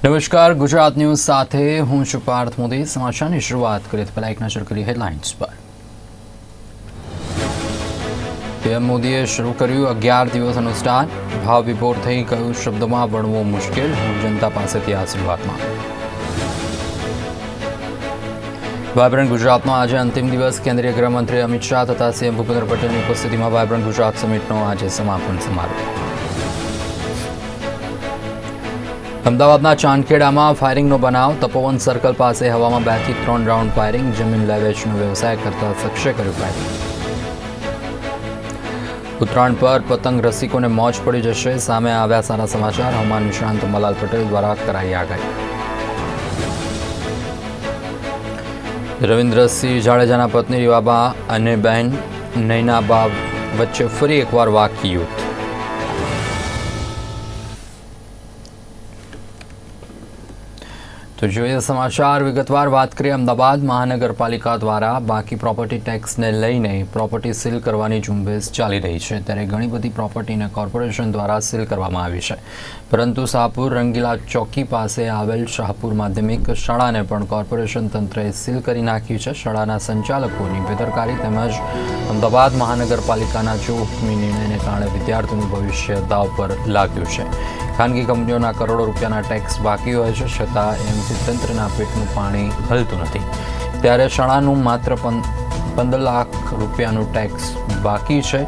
નમસ્કાર, ગુજરાત ન્યૂઝ સાથે હું છું પાર્થ મોદી. સમાચારની શરૂઆત કરીએ તો પહેલા એક નજર કરી હેડલાઇન્સ પર. પીએમ મોદીએ શરૂ કર્યું અગિયાર દિવસ અનુષ્ઠાન ભાવ વિભોર થઈ ગયું શબ્દોમાં વણવું મુશ્કેલ. જનતા પાસેથી આશીર્વાદ માંગુ વાયબ્રન્ટ ગુજરાતનો આજે અંતિમ દિવસ. કેન્દ્રીય ગૃહમંત્રી અમિત શાહ તથા સીએમ ભૂપેન્દ્ર પટેલની ઉપસ્થિતિમાં વાયબ્રન્ટ ગુજરાત સમિટનો આજે સમાપન સમારોહ. અમદાવાદના ચાંદખેડામાં ફાયરિંગનો બનાવ. તપોવન સર્કલ પાસે હવામાં બેથી ત્રણ રાઉન્ડ ફાયરિંગ. જમીન લેવેચનો વ્યવસાય કરતા શખ્સે કર્યું ફાયરિંગ. ઉત્તરાયણ પર પતંગ રસિકોને મોજ પડી જશે. સામે આવ્યા સારા સમાચાર. હવામાન નિષ્ણાંત મલાલ પટેલ દ્વારા કરાઈ આગાહી. રવિન્દ્રસિંહ જાડેજાના પત્ની રીવાબા અને બહેન નૈનાબા વચ્ચે ફરી એકવાર વાકી તો જોઈએ સમાચાર. વિગતવાર વાત કરીએ અમદાવાદ મહાનગરપાલિકા દ્વારા બાકી પ્રોપર્ટી ટેક્સને લઈને પ્રોપર્ટી સીલ કરવાની ઝુંબેશ ચાલી રહી છે. ત્યારે ઘણી બધી પ્રોપર્ટીને કોર્પોરેશન દ્વારા સીલ કરવામાં આવી છે. પરંતુ શાહપુર રંગીલા ચોકી પાસે આવેલ શાહપુર માધ્યમિક શાળાને પણ કોર્પોરેશન તંત્રએ સીલ કરી નાખી છે. શાળાના સંચાલકોની બેદરકારી તેમજ અમદાવાદ મહાનગરપાલિકાના જોખમી નિર્ણયને કારણે વિદ્યાર્થીનું ભવિષ્ય દાવ પર લાગ્યું છે. ખાનગી કંપનીઓના કરોડો રૂપિયાના ટેક્સ બાકી હોય છે, છતાં એમસી તંત્રના પેટનું પાણી હલતું નથી. ત્યારે શાળાનું માત્ર પંદર લાખ રૂપિયાનું ટેક્સ બાકી છે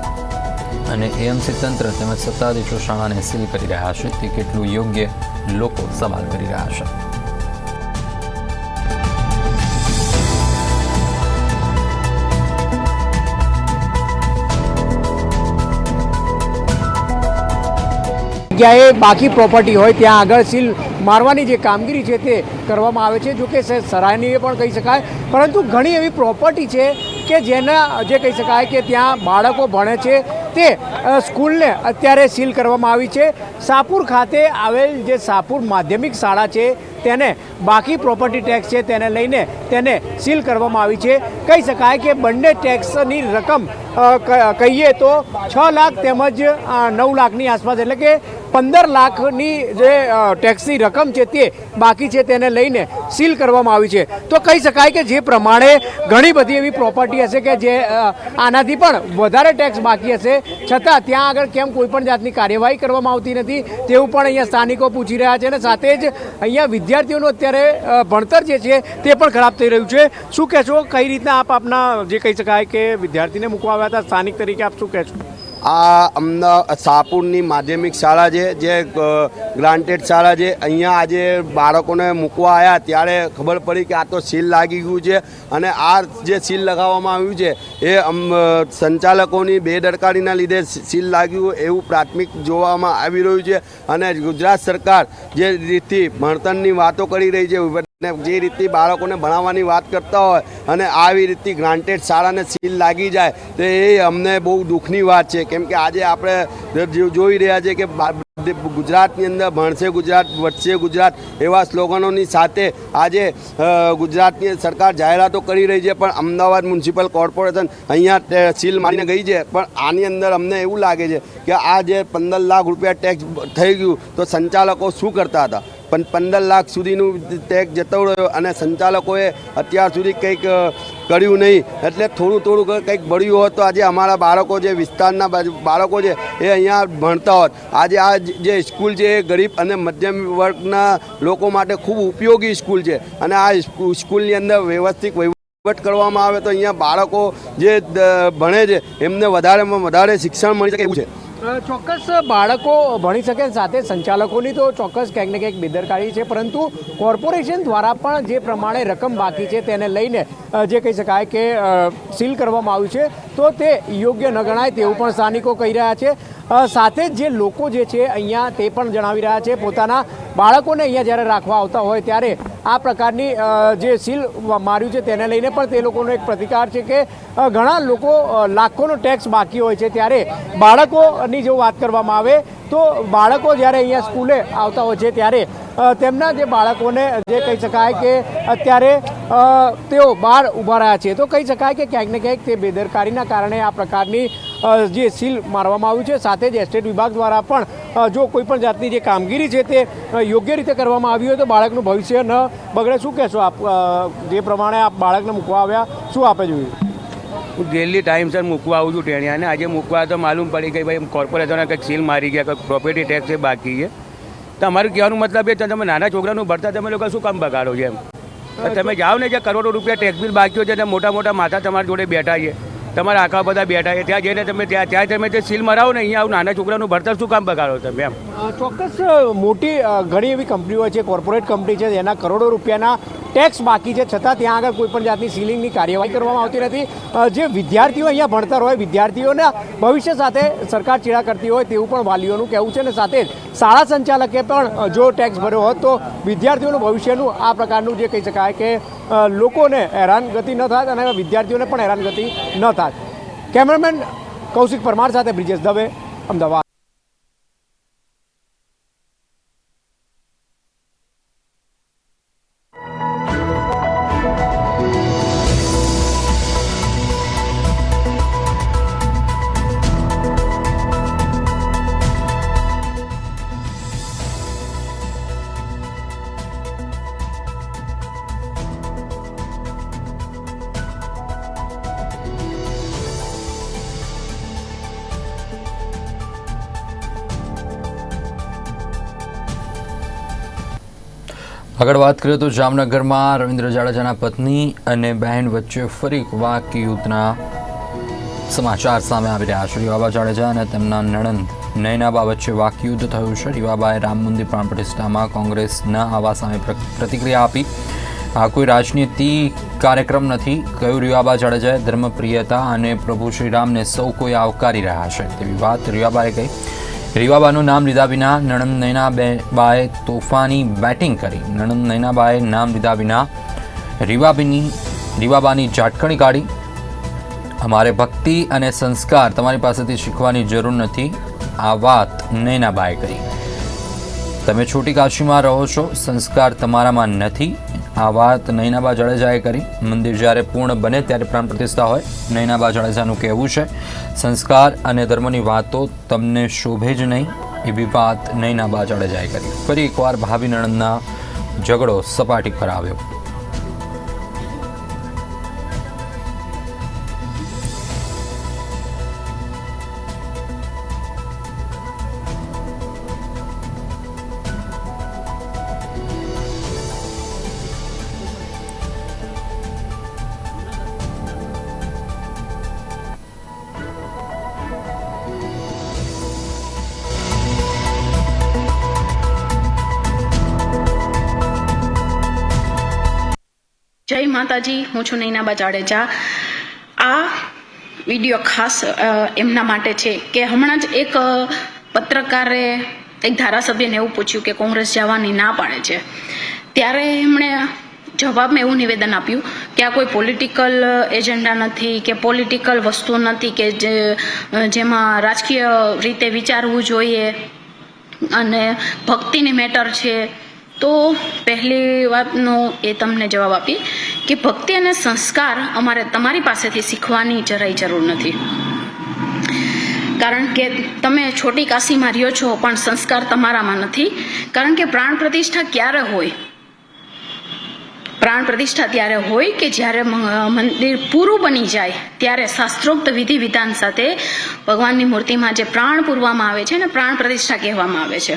અને એએમસી તંત્ર તેમજ સત્તાધીશો શાળાને સીલ કરી રહ્યા છે. તે કેટલું યોગ્ય લોકો સવાલ કરી રહ્યા છે. જગ્યાએ બાકી પ્રોપર્ટી હોય, ત્યાં આગળ સીલ મારવાની જે કામગીરી છે તે કરવામાં આવે છે, જો કે સરાહનીય પણ કહી શકાય. પરંતુ ઘણી એવી પ્રોપર્ટી છે કે જેના, જે કહી શકાય કે ત્યાં બાળકો ભણે છે, તે સ્કૂલને અત્યારે સીલ કરવામાં આવી છે. સાપુર ખાતે આવેલ જે સાપુર માધ્યમિક શાળા છે તેને બાકી પ્રોપર્ટી ટેક્સ છે તેને લઈને તેને સીલ કરવામાં આવી છે. કહી શકાય કે બંને ટેક્સની રકમ કહીએ તો છ લાખ તેમજ નવ લાખની આસપાસ એટલે કે પંદર લાખની જે ટેક્સની રકમ છે તે બાકી છે તેને લઈને સીલ કરવામાં આવી છે. તો કહી શકાય કે જે પ્રમાણે ઘણી બધી એવી પ્રોપર્ટી હશે કે જે આનાથી પણ વધારે ટેક્સ બાકી હશે. છતાં ત્યાં આગળ કેમ કોઈ પણ જાતની કાર્યવાહી કરવામાં આવતી નથી, તેવું પણ અહીંયા સ્થાનિકો પૂછી રહ્યા છે અને સાથે જ અહીંયા વિદ્યાર્થીઓનું અત્યારે ભણતર જે છે તે પણ ખરાબ થઈ રહ્યું છે. શું કહેશો? કઈ રીતના આપ આપના જે કહી શકાય કે વિદ્યાર્થીને મૂકવા આવ્યા હતા? સ્થાનિક તરીકે આપ શું કહેશો? આ અમદાવાદ સાપુરની માધ્યમિક શાળા છે, જે ગ્રાન્ટેડ શાળા છે. અહીંયા આજે બાળકોને મૂકવા આવ્યા ત્યારે ખબર પડી કે આ તો સીલ લાગી ગયું છે અને આ જે સીલ લગાવવામાં આવ્યું છે, એ સંચાલકોની બેદરકારીના લીધે સીલ લાગ્યું એવું પ્રાથમિક જોવામાં આવી રહ્યું છે અને ગુજરાત સરકાર જે રીતથી ભણતરની વાતો કરી રહી છે ને જે રીતની બાળકોને ભણાવવાની વાત કરતા હોય અને આવી રીતની ગ્રાન્ટેડ શાળાને સીલ લાગી જાય, તો એ અમને બહુ દુઃખની વાત છે. કેમ કે આજે આપણે જોઈ રહ્યા છે કે ગુજરાતની અંદર ભણશે ગુજરાત, વધશે ગુજરાત એવા સ્લોગનોની સાથે આજે ગુજરાતની સરકાર જાહેરાતો કરી રહી છે, પણ અમદાવાદ મ્યુનિસિપલ કોર્પોરેશન અહીંયા સીલ મારીને ગઈ છે. પણ આની અંદર અમને એવું લાગે છે કે આ જે પંદર લાખ રૂપિયા ટેક્સ થઈ ગયું, તો સંચાલકો શું કરતા હતા? પણ પંદર લાખ સુધીનું ટેક્સ જતો રહ્યો અને સંચાલકોએ અત્યાર સુધી કંઈક કર્યું નહીં. એટલે થોડું થોડું કંઈક બળ્યું હોત તો આજે અમારા બાળકો જે વિસ્તારના બાળકો છે, એ અહીંયા ભણતા હોત. આજે આ જે સ્કૂલ છે એ ગરીબ અને મધ્યમ વર્ગના લોકો માટે ખૂબ ઉપયોગી સ્કૂલ છે. અને આ સ્કૂલની અંદર વ્યવસ્થિત વહીવટ કરવામાં આવે તો અહીંયા બાળકો જે ભણે છે, એમને વધારેમાં વધારે શિક્ષણ મળી શકે એવું છે. ચોક્કસ બાળકો ભણી શકે સાથે સંચાલકોની તો ચોક્કસ ક્યાંક ને ક્યાંક બેદરકારી છે, પરંતુ કોર્પોરેશન દ્વારા પણ જે પ્રમાણે રકમ બાકી છે તેને લઈને જે કહી શકાય કે સીલ કરવામાં આવ્યું છે, તો તે યોગ્ય ન ગણાય તેવું પણ સ્થાનિકો કહી રહ્યા છે. સાથે જ લોકો જે છે અહીંયા તે પણ જણાવી રહ્યા છે, પોતાના બાળકોને અહીંયા જ્યારે રાખવા આવતા હોય ત્યારે આ પ્રકારની જે સીલ માર્યું છે તેને લઈને પણ તે લોકોનો એક પ્રતિકાર છે કે ઘણા લોકો લાખોનો ટેક્સ બાકી હોય છે. ત્યારે બાળકોની જો વાત કરવામાં આવે, તો બાળકો જ્યારે અહીંયા સ્કૂલે આવતા હોય છે, ત્યારે તેમના જે બાળકોને જે કહી શકાય કે અત્યારે તેઓ બહાર ઊભા રહ્યા છે. તો કહી શકાય કે ક્યાંક ને ક્યાંક તે બેદરકારીના કારણે આ પ્રકારની જે સીલ મારવામાં આવ્યું છે, સાથે જ એસ્ટેટ વિભાગ દ્વારા પણ જો કોઈ પણ જાતની જે કામગીરી છે તે યોગ્ય રીતે કરવામાં આવી હોય તો બાળકનું ભવિષ્ય ન બગડે. શું કહેશો આપ? જે પ્રમાણે આપ બાળકને મૂકવા આવ્યા, શું આપે જોયું હું ડેલી ટાઈમસર મૂકવા આવું છું ટેણિયાને. આજે મૂકવા તો માલુમ પડી ગઈ ભાઈ કોર્પોરેશનને કંઈક સીલ મારી ગયા, કંઈક પ્રોપર્ટી ટેક્સ એ બાકી છે. તમારું કહેવાનું મતલબ એ તમે નાના છોકરાનું ભરતા તમે લોકો શું કામ બગાડો છો એમ? તમે જાઓ ને જે કરોડો રૂપિયા ટેક્સ બિલ બાકી છે મોટા મોટા માથા તમારા જોડે બેઠા છે. તમારા આખા બધા બેઠા છે. ત્યાં જઈને તમે ત્યાં ત્યાં તમે જે સીલ મરાવો ને અહીંયા આવું નાના છોકરાનું ભરતર શું કામ બગાડો તમે એમ? ચોક્કસ મોટી ઘણી એવી કંપનીઓ છે કોર્પોરેટ કંપની છે એના કરોડો રૂપિયાના ટેક્સ બાકી છે, છતાં ત્યાં આગળ કોઈપણ જાતની સીલિંગની કાર્યવાહી કરવામાં આવતી નથી. જે વિદ્યાર્થીઓ અહીંયા ભણતર હોય, વિદ્યાર્થીઓના ભવિષ્ય સાથે સરકાર ચીડા કરતી હોય તેવું પણ વાલીઓનું કહેવું છે અને સાથે જ શાળા સંચાલકે પણ જો ટેક્સ ભર્યો હોત તો વિદ્યાર્થીઓનું ભવિષ્યનું આ પ્રકારનું જે કહી શકાય કે લોકોને હેરાનગતિ ન થાય અને વિદ્યાર્થીઓને પણ હેરાનગતિ ન થાય કેમેરામેન કૌશિક પરમાર સાથે બ્રિજેશ દવે, અમદાવાદ. આગળ વાત કરીએ તો જામનગરમાં રવિન્દ્ર જાડેજાના પત્ની અને બહેન વચ્ચે ફરી વાકયુદ્ધના યુદ્ધના સમાચાર સામે આવી રહ્યા છે. રીવાબા જાડેજા અને તેમના નણંદ નયનાબા વચ્ચે વાકયુદ્ધ થયું. છે રીવાબાએ રામ મંદિર પ્રાણ પ્રતિષ્ઠામાં કોંગ્રેસના આવા સામે પ્ર- પ્રતિક્રિયા આપી. આ કોઈ રાજનીતિ કાર્યક્રમ નથી. કહ્યું રીવાબા જાડેજાએ ધર્મપ્રિયતા અને પ્રભુ શ્રીરામને સૌ કોઈ આવકારી રહ્યા છે. તેવી વાત રીવાબાએ કહી. રીવાબાનું નામ લીધા વિના નણંદ નૈનાબાએ તોફાની બેટિંગ કરી. નણંદ નૈનાબાએ નામ લીધા વિના રીવાબીની, રીવાબાની ઝાટકણી કાઢી. અમારે ભક્તિ અને સંસ્કાર તમારી પાસેથી શીખવાની જરૂર નથી. આ વાત નૈનાબાએ કરી. તમે છોટી કાશીમાં રહો છો, સંસ્કાર તમારામાં નથી. આ વાત નૈનાબા જાડેજાએ કરી. મંદિર જ્યારે પૂર્ણ બને ત્યારે પ્રાણ પ્રતિષ્ઠા હોય. નૈનાબા જાડેજાનું કહેવું છે, સંસ્કાર અને ધર્મની વાતો તમને શોભે જ નહીં. એવી વાત નૈનાબા જાડેજાએ કરી. ફરી એકવાર ભાવિ નણંદના ઝઘડો સપાટી પર આવ્યો. જય માતાજી, હું છું નૈનાબા જાડેજા આ વીડિયો ખાસ એમના માટે છે કે હમણાં જ એક પત્રકારે એક ધારાસભ્યને એવું પૂછ્યું કે કોંગ્રેસ જવાની ના પાડે છે. ત્યારે એમણે જવાબમાં એવું નિવેદન આપ્યું કે આ કોઈ પોલિટિકલ એજન્ડા નથી, કે પોલિટિકલ વસ્તુ નથી, કે જે જેમાં રાજકીય રીતે વિચારવું જોઈએ અને ભક્તિની મેટર છે. તો પહેલી વાતનો એ તમને જવાબ આપી કે ભક્તિ અને સંસ્કાર અમારે તમારી પાસેથી શીખવાની જરાય જરૂર નથી. કારણ કે તમે છોટી કાશીમાં રહ્યો છો, પણ સંસ્કાર તમારામાં નથી. કારણ કે પ્રાણ પ્રતિષ્ઠા ક્યારે હોય? પ્રાણ પ્રતિષ્ઠા ત્યારે હોય કે જ્યારે મંદિર પૂરું બની જાય, ત્યારે શાસ્ત્રોક્ત વિધિ વિધાન સાથે ભગવાનની મૂર્તિમાં જે પ્રાણ પૂરવામાં આવે છે ને પ્રાણ પ્રતિષ્ઠા કહેવામાં આવે છે.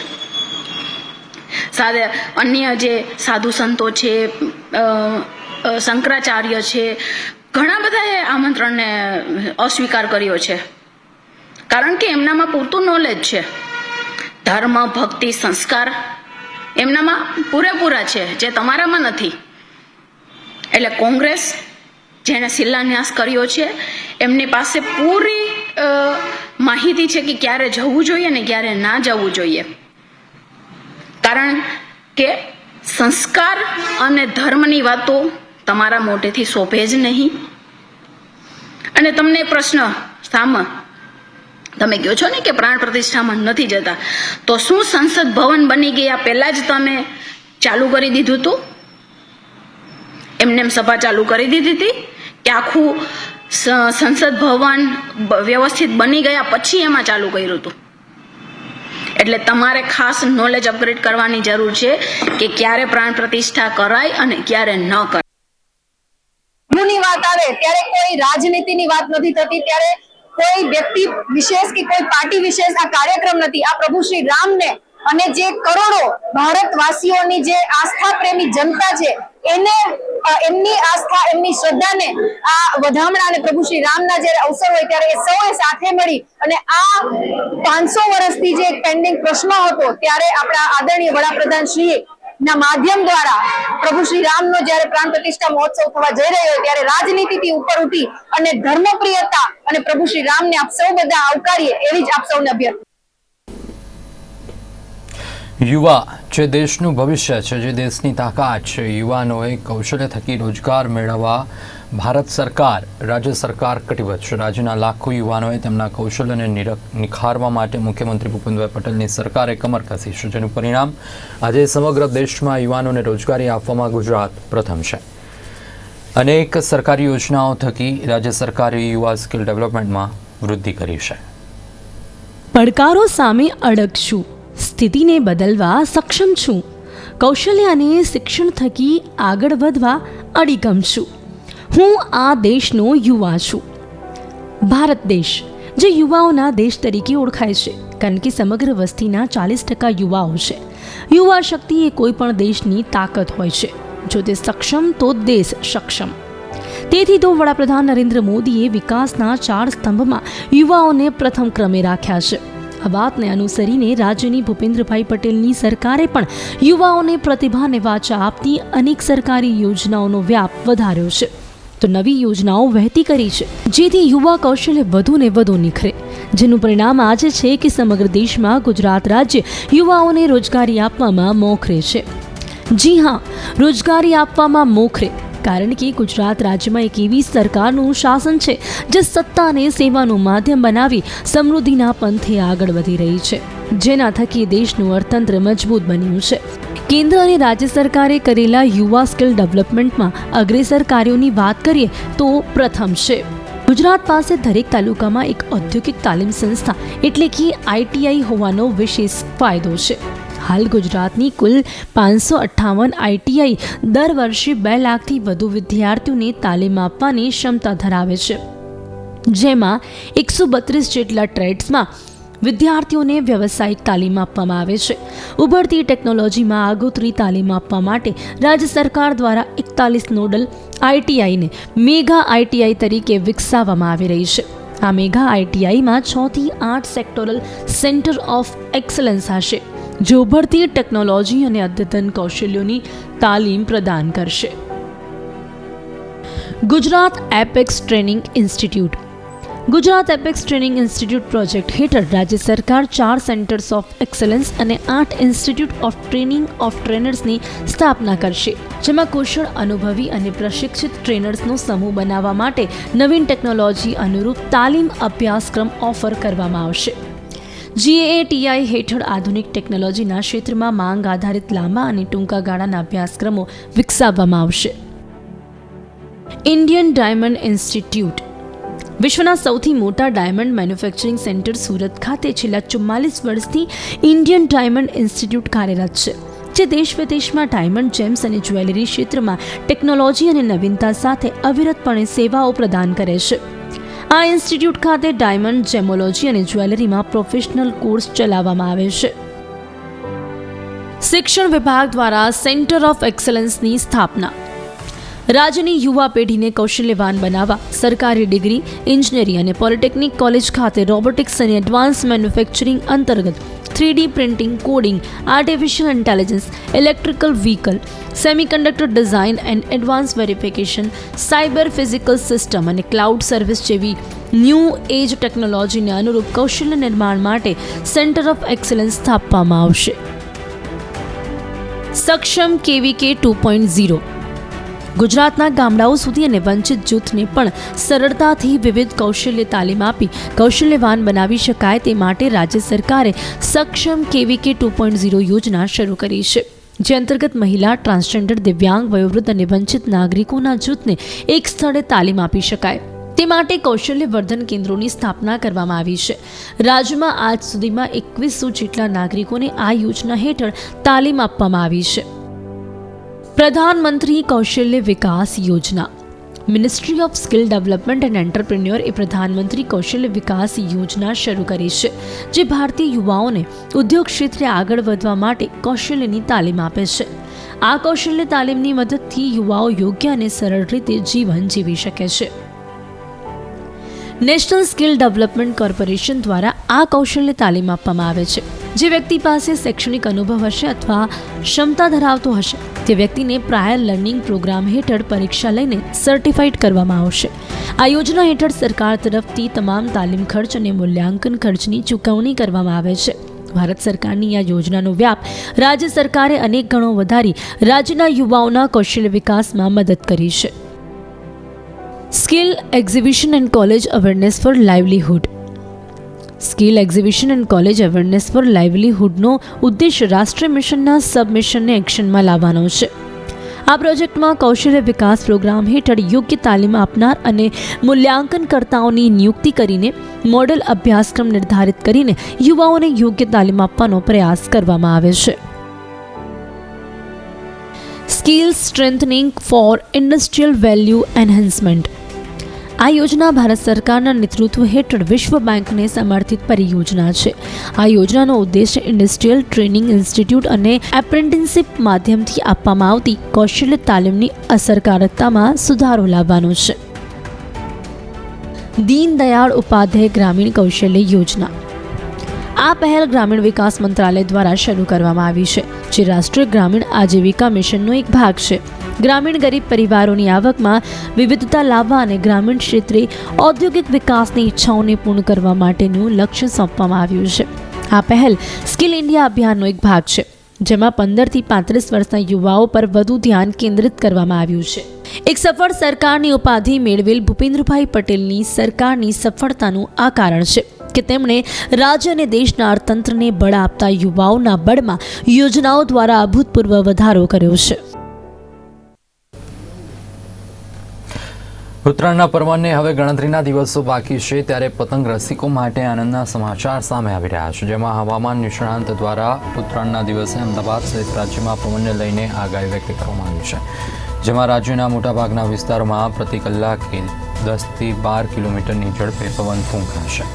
સાથે અન્ય જે સાધુ સંતો છે શંકરાચાર્ય છે, ઘણા બધાએ આમંત્રણને અસ્વીકાર કર્યો છે. કારણ કે એમનામાં પૂરતું નોલેજ છે. ધર્મ, ભક્તિ, સંસ્કાર એમનામાં પૂરેપૂરા છે, જે તમારામાં નથી. એટલે કોંગ્રેસ જેણે શિલાન્યાસ કર્યો છે, એમની પાસે પૂરી માહિતી છે કે ક્યારે જવું જોઈએ ને ક્યારે ના જવું જોઈએ. કારણ કે સંસ્કાર અને ધર્મની વાતો તમારા મોઢેથી શોભે જ નહીં. અને તમને પ્રશ્ન સામ તમે કહો છો ને કે પ્રાણ પ્રતિષ્ઠામાં નથી જતા, તો શું સંસદ ભવન બની ગયા પહેલાં જ તમે ચાલુ કરી દીધું હતું એમને એમ સભા ચાલુ કરી દીધી હતી કે આખું સંસદ ભવન વ્યવસ્થિત બની ગયા પછી એમાં ચાલુ કર્યું હતું એટલે તમારે ખાસ નોલેજ અપગ્રેડ કરવાની જરૂર છે કે ક્યારે પ્રાણ પ્રતિષ્ઠા કરાય અને ક્યારે ન કરાય. ની વાત આવે, ત્યારે કોઈ રાજનીતિની વાત નથી થતી, ત્યારે કોઈ વ્યક્તિ વિશેષ કે કોઈ પાર્ટી વિશેષ આ કાર્યક્રમ નથી. આ પ્રભુ શ્રી રામને અને જે કરોડો ભારતવાસીઓની જે આસ્થા પ્રેમી જનતા છે એને એમની આસ્થા, એમની શ્રદ્ધાને આ વધામણા અને પ્રભુ શ્રી રામના જ્યારે અવસર હોય ત્યારે એ સૌએ સાથે મળી અને આ પાંચસો વર્ષથી જે પેન્ડિંગ પ્રશ્ન હતો ત્યારે આપણા આદરણીય વડાપ્રધાન શ્રીએ ના માધ્યમ દ્વારા પ્રભુ શ્રી રામનો જ્યારે પ્રાણ પ્રતિષ્ઠા મહોત્સવ થવા જઈ રહ્યો હોય ત્યારે રાજનીતિથી ઉપર ઉઠી અને ધર્મપ્રિયતા અને પ્રભુ શ્રી રામને આપ સૌ બધા આવકારીએ એવી જ આપ સૌને અભ્યર્થના યુવા, જે દેશનું ભવિષ્ય છે, જે દેશની તાકાત છે, યુવાનોએ કૌશલ્ય થકી રોજગાર મેળવવા ભારત સરકાર, રાજ્ય સરકાર કટિબદ્ધ છે. રાજ્યના લાખો યુવાનોએ તેમના કૌશલ્યને નિખારવા માટે મુખ્યમંત્રી ભૂપેન્દ્રભાઈ પટેલની સરકારે કમર કસી છે, જેનું પરિણામ આજે સમગ્ર દેશમાં યુવાનોને રોજગારી આપવામાં ગુજરાત પ્રથમ છે. અનેક સરકારી યોજનાઓ થકી રાજ્ય સરકારે યુવા સ્કિલ ડેવલપમેન્ટમાં વૃદ્ધિ કરી છે. પડકારો સામે અડગ છું સ્થિતિને બદલવા સક્ષમ છું. કૌશલ્ય અને શિક્ષણ થકી આગળ વધવા અડીગમ છું. હું આ દેશનો યુવા છું. ભારત દેશ, જે યુવાઓના દેશ તરીકે ઓળખાય છે, કારણ કે સમગ્ર વસ્તીના ચાલીસ ટકા યુવાઓ છે. યુવા શક્તિ એ કોઈ પણ દેશની તાકાત હોય છે. જો તે સક્ષમ, તો દેશ સક્ષમ. તેથી તો વડાપ્રધાન નરેન્દ્ર મોદીએ વિકાસના ચાર સ્તંભમાં યુવાઓને પ્રથમ ક્રમે રાખ્યા છે. આ વાતને અનુસરીને રાજ્યની ભૂપેન્દ્રભાઈ પટેલની સરકારે પણ યુવાઓને પ્રતિભાને વાચા આપતી અનેક સરકારી યોજનાઓનો વ્યાપ વધાર્યો છે. તો નવી યોજનાઓ વહેતી કરી છે, જેથી યુવા કૌશલ્ય વધુ ને વધુ નિખરે, જેનું પરિણામ આજે છે કે સમગ્ર દેશમાં ગુજરાત રાજ્ય યુવાઓને રોજગારી આપવામાં મોખરે છે. જી હા, રોજગારી આપવામાં મોખરે કારણ કે ગુજરાત રાજ્યમાં એક એવી સરકારનું શાસન છે, જે સત્તાને સેવાનું માધ્યમ બનાવી સમૃદ્ધિના પંથે આગળ વધી રહી છે. જેના થકી દેશનું અર્થતંત્ર મજબૂત બન્યું છે. કેન્દ્ર અને રાજ્ય સરકારે કરેલા યુવા સ્કિલ ડેવલપમેન્ટમાં અગ્રેસર કાર્યોની વાત કરીએ તો પ્રથમ છે. ગુજરાત પાસે દરેક તાલુકામાં એક ઔદ્યોગિક તાલીમ સંસ્થા, એટલે કે આઈટીઆઈ હોવાનો વિશેષ ફાયદો છે. હાલ ગુજરાતની કુલ પાંચસો અઠ્ઠાવન આઈટીઆઈ દર વર્ષે બે લાખથી વધુ વિદ્યાર્થીઓને તાલીમ આપવાની ક્ષમતા ધરાવે છે. જેમાં એકસો બત્રીસ જેટલા ટ્રેડ્સમાં વિદ્યાર્થીઓને વ્યવસાયિક તાલીમ આપવામાં આવે છે. ઉભરતી ટેકનોલોજીમાં આગોતરી તાલીમ આપવા માટે રાજ્ય સરકાર દ્વારા એકતાલીસ નોડલ આઈટીઆઈને મેગા આઈટીઆઈ તરીકે વિકસાવવામાં આવી રહી છે. આ મેગા આઈટીઆઈમાં છથી આઠ સેક્ટોરલ સેન્ટર ઓફ એક્સલન્સ હશે. જે ઉભરતી ટેકનોલોજી અને અદ્યતન કૌશલ્યોની તાલીમ પ્રદાન કરશે Gujarat apex training institute Gujarat apex training institute project હેઠળ રાજ્ય સરકાર ચાર સેન્ટર્સ ઓફ એક્સલન્સ અને આઠ ઇન્સ્ટિટ્યૂટ ઓફ ટ્રેનિંગ ઓફ ટ્રેનર્સની સ્થાપના કરશે જેમાં કુશળ અનુભવી અને પ્રશિક્ષિત ટ્રેનર્સનો સમૂહ બનાવવા માટે નવીન ટેકનોલોજી અનુરૂપ તાલીમ અભ્યાસક્રમ ઓફર કરવામાં આવશે જીએટીઆઈ હેઠળ આધુનિક ટેકનોલોજીના ક્ષેત્રમાં માંગ આધારિત લાંબા અને ટૂંકા ગાળાના અભ્યાસક્રમો વિકસાવવામાં આવશે. Indian diamond institute. વિશ્વના સૌથી મોટા ડાયમંડ મેન્યુફેક્ચરિંગ સેન્ટર સુરત ખાતે છેલ્લા ચુમ્માલીસ વર્ષથી ઇન્ડિયન ડાયમંડ ઇન્સ્ટિટ્યૂટ કાર્યરત છે, જે દેશ વિદેશમાં ડાયમંડ જેમ્સ અને જ્વેલરી ક્ષેત્રમાં ટેકનોલોજી અને નવીનતા સાથે અવિરતપણે સેવાઓ પ્રદાન કરે છે. આ ઇન્સ્ટિટ્યૂટ ખાતે ડાયમંડ જેમોલોજી અને જ્વેલરીમાં પ્રોફેશનલ કોર્સ ચલાવવામાં આવે છે. શિક્ષણ વિભાગ દ્વારા સેન્ટર ઓફ એક્સલન્સની સ્થાપના. રાજ્યની યુવા પેઢીને કૌશલ્યવાન બનાવવા, સરકારી ડિગ્રી ઇજનેરી અને પોલિટેકનિક કોલેજ ખાતે રોબોટિક્સ અને એડવાન્સ મેન્યુફેક્ચરિંગ અંતર્ગત three D printing coding artificial intelligence electrical vehicle semiconductor design and advance verification cyber physical system અને ક્લાઉડ સર્વિસ જેવી ન્યૂ એજ ટેકનોલોજીને અનુરૂપ કૌશલ્ય નિર્માણ માટે સેન્ટર ઓફ એક્સલન્સ સ્થાપવામાં આવશે. સક્ષમ કેવીકે ટુ પોઈન્ટ ઝીરો. ગુજરાતના ગામડાઓ સુધી અને વંચિત જૂથને પણ સરળતાથી વિવિધ કૌશલ્ય તાલીમ આપી કૌશલ્યવાન બનાવી શકાય તે માટે રાજ્ય સરકારે સક્ષમ કેવીકે ટુ પોઈન્ટ ઝીરો યોજના શરૂ કરી છે, જે અંતર્ગત મહિલા, ટ્રાન્સજેન્ડર, દિવ્યાંગ, વયોવૃદ્ધ અને વંચિત નાગરિકોના જૂથને એક સ્થળે તાલીમ આપી શકાય. તે માટે કૌશલ્ય વર્ધન કેન્દ્રોની સ્થાપના કરવામાં આવી છે. રાજ્યમાં આજ સુધીમાં એકવીસો જેટલા નાગરિકોને આ યોજના હેઠળ તાલીમ આપવામાં આવી છે. પ્રધાનમંત્રી કૌશલ્ય વિકાસ યોજના. Ministry of skill development and entrepreneur એ પ્રધાનમંત્રી કૌશલ્ય વિકાસ યોજના શરૂ કરી છે, જે ભારતીય યુવાઓને ઉદ્યોગ ક્ષેત્રે આગળ વધવા માટે કૌશલ્યની તાલીમ આપે છે. આ કૌશલ્ય તાલીમની મદદથી યુવાઓ યોગ્ય અને સરળ રીતે જીવન જીવી શકે છે. નેશનલ સ્કિલ ડેવલપમેન્ટ કોર્પોરેશન દ્વારા આ કૌશલ્ય તાલીમ આપવામાં આવે છે. જે વ્યક્તિ પાસે શૈક્ષણિક અનુભવ હશે અથવા ક્ષમતા ધરાવતો હશે તે વ્યક્તિને પ્રાયર લર્નિંગ પ્રોગ્રામ હેઠળ પરીક્ષા લઈને સર્ટિફાઈડ કરવામાં આવશે. આ યોજના હેઠળ સરકાર તરફથી તમામ તાલીમ ખર્ચ અને મૂલ્યાંકન ખર્ચની ચૂકવણી કરવામાં આવે છે. ભારત સરકારની આ યોજનાનો વ્યાપ રાજ્ય સરકારે અનેક ગણો વધારી રાજ્યના યુવાઓના કૌશલ્ય વિકાસમાં મદદ કરી છે. Skill exhibition and college awareness for livelihood. Skill exhibition and college awareness for લાઇવલીહુડનો ઉદ્દેશ રાષ્ટ્રીય મિશનના સબમિશનને એક્શનમાં લાવવાનો છે. આ પ્રોજેક્ટમાં કૌશલ્ય વિકાસ પ્રોગ્રામ હેઠળ યોગ્ય તાલીમ આપનાર અને મૂલ્યાંકનકર્તાઓની નિયુક્તિ કરીને મોડલ અભ્યાસક્રમ નિર્ધારિત કરીને યુવાઓને યોગ્ય તાલીમ આપવાનો પ્રયાસ કરવામાં આવે છે. Skill strengthening for industrial value enhancement આ યોજના ભારત સરકારના નેતૃત્વ હેઠળ વિશ્વ બેંકને સમર્થિત પરિયોજના છે. આ યોજનાનો ઉદ્દેશ ઇન્ડસ્ટ્રીયલ ટ્રેનિંગ ઇન્સ્ટિટ્યૂટ અને એપ્રેન્ટિસશિપ માધ્યમથી આપવામાં આવતી કૌશલ્ય તાલીમની અસરકારકતામાં સુધારો લાવવાનો છે. દીનદયાળ ઉપાધ્યાય ગ્રામીણ કૌશલ્ય યોજના. આ પહેલ ગ્રામીણ વિકાસ મંત્રાલય દ્વારા શરૂ કરવામાં આવી છે, જે રાષ્ટ્રીય ગ્રામીણ આજીવિકા મિશનનો એક ભાગ છે. ગ્રામીણ ગરીબ પરિવારોની આવકમાં વિવિધતા લાવવા અને ગ્રામીણ ક્ષેત્રે ઔદ્યોગિક વિકાસની ઈચ્છાઓને પૂર્ણ કરવા માટેનું લક્ષ્ય સોંપવામાં આવ્યું છે. આ પહેલ સ્કિલ ઇન્ડિયા અભિયાનનો એક ભાગ છે, જેમાં પંદરથી પાંત્રીસ વર્ષના યુવાઓ પર વધુ ધ્યાન કેન્દ્રિત કરવામાં આવ્યું છે. એક સફળ સરકારની ઉપાધિ મેળવેલ ભૂપેન્દ્રભાઈ પટેલની સરકારની સફળતાનું આ કારણ છે કે તેમણે રાજ્ય અને દેશના અર્થતંત્રને બળ આપતા યુવાઓના બળમાં યોજનાઓ દ્વારા અભૂતપૂર્વ વધારો કર્યો છે. ઉત્તરાયણના પર્વને હવે ગણતરીના દિવસો બાકી છે ત્યારે પતંગ રસિકો માટે આનંદના સમાચાર સામે આવી રહ્યા છે, જેમાં હવામાન નિષ્ણાંત દ્વારા ઉત્તરાયણના દિવસે અમદાવાદ સહિત રાજ્યમાં પવનને લઈને આગાહી વ્યક્ત કરવામાં આવી છે. જેમાં રાજ્યના મોટાભાગના વિસ્તારોમાં પ્રતિ કલાકે દસથી બાર કિલોમીટરની ઝડપે પવન ફૂંકાશે.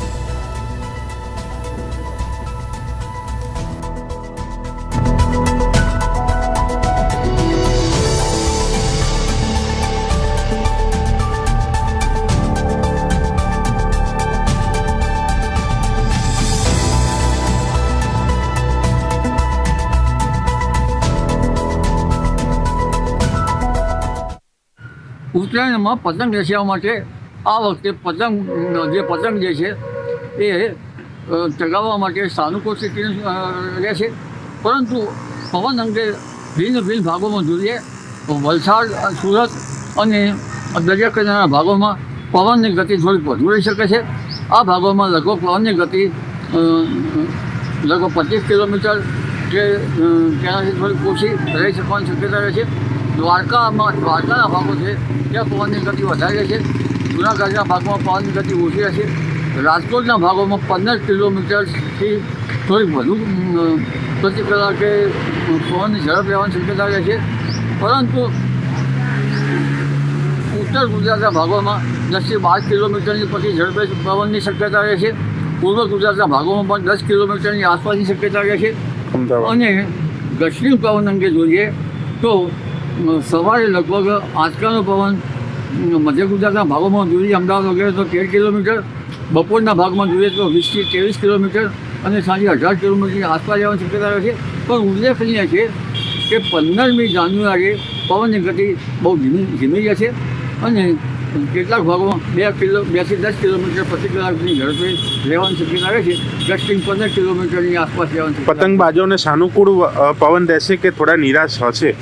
ઉત્તરાયણમાં પતંગ રસિયા માટે આ વખતે પતંગ, જે પતંગ જે છે, એ ચગાવવા માટે સાનુકૂળ સ્થિતિ રહેશે પરંતુ પવન અંગે ભિન્ન ભિન્ન ભાગોમાં જોઈએ વલસાડ, સુરત અને દરિયા કિનારાના ભાગોમાં પવનની ગતિ થોડીક વધુ રહી શકે છે. આ ભાગોમાં લગભગ પવનની ગતિ લગભગ પચીસ કિલોમીટર કે ત્યાંથી થોડીક ઓછી રહી શકવાની શક્યતા રહે છે. દ્વારકામાં દ્વારકાના ભાગો છે ત્યાં પવનની ગતિ વધારે છે. જૂનાગઢના ભાગમાં પવનની ગતિ ઓછી રહેશે રાજકોટના ભાગોમાં પંદર કિલોમીટરથી થોડીક વધુ પ્રતિ કલાકે પવનની ઝડપ રહેવાની શક્યતા રહે છે. પરંતુ ઉત્તર ગુજરાતના ભાગોમાં દસથી બાર કિલોમીટરની પછી ઝડપે પવનની શક્યતા રહે છે. પૂર્વ ગુજરાતના ભાગોમાં પણ દસ કિલોમીટરની આસપાસની શક્યતા રહે છે. અને દક્ષિણ પવન અંગે જોઈએ તો સવારે લગભગ આજકાલનો પવન મધ્ય ગુજરાતના ભાગોમાં જોઈએ, અમદાવાદ વગેરે તો તેર કિલોમીટર, બપોરના ભાગમાં જોઈએ તો વીસથી ત્રેવીસ કિલોમીટર અને સાંજે અઢાર કિલોમીટરની આસપાસ જવાની શક્યતા છે પણ ઉલ્લેખનીય છે કે પંદરમી જાન્યુઆરીએ પવનની ગતિ બહુ ધીમી ધીમી જશે અને કેટલાક ભાગોમાં બે કિલો, બેથી દસ કિલોમીટર પ્રતિ કલાકની ઝડપે રહેવાની શક્યતા રહે છે દસથી પંદર કિલોમીટરની આસપાસ રહેવાની. પતંગબાજોને સાનુકૂળ પવન રહેશે કે થોડા નિરાશ હશે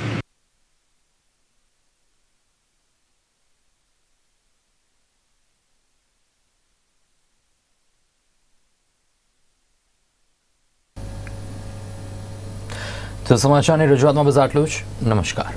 તો સમાચારની રજૂઆતમાં બસ આટલું જ. નમસ્કાર.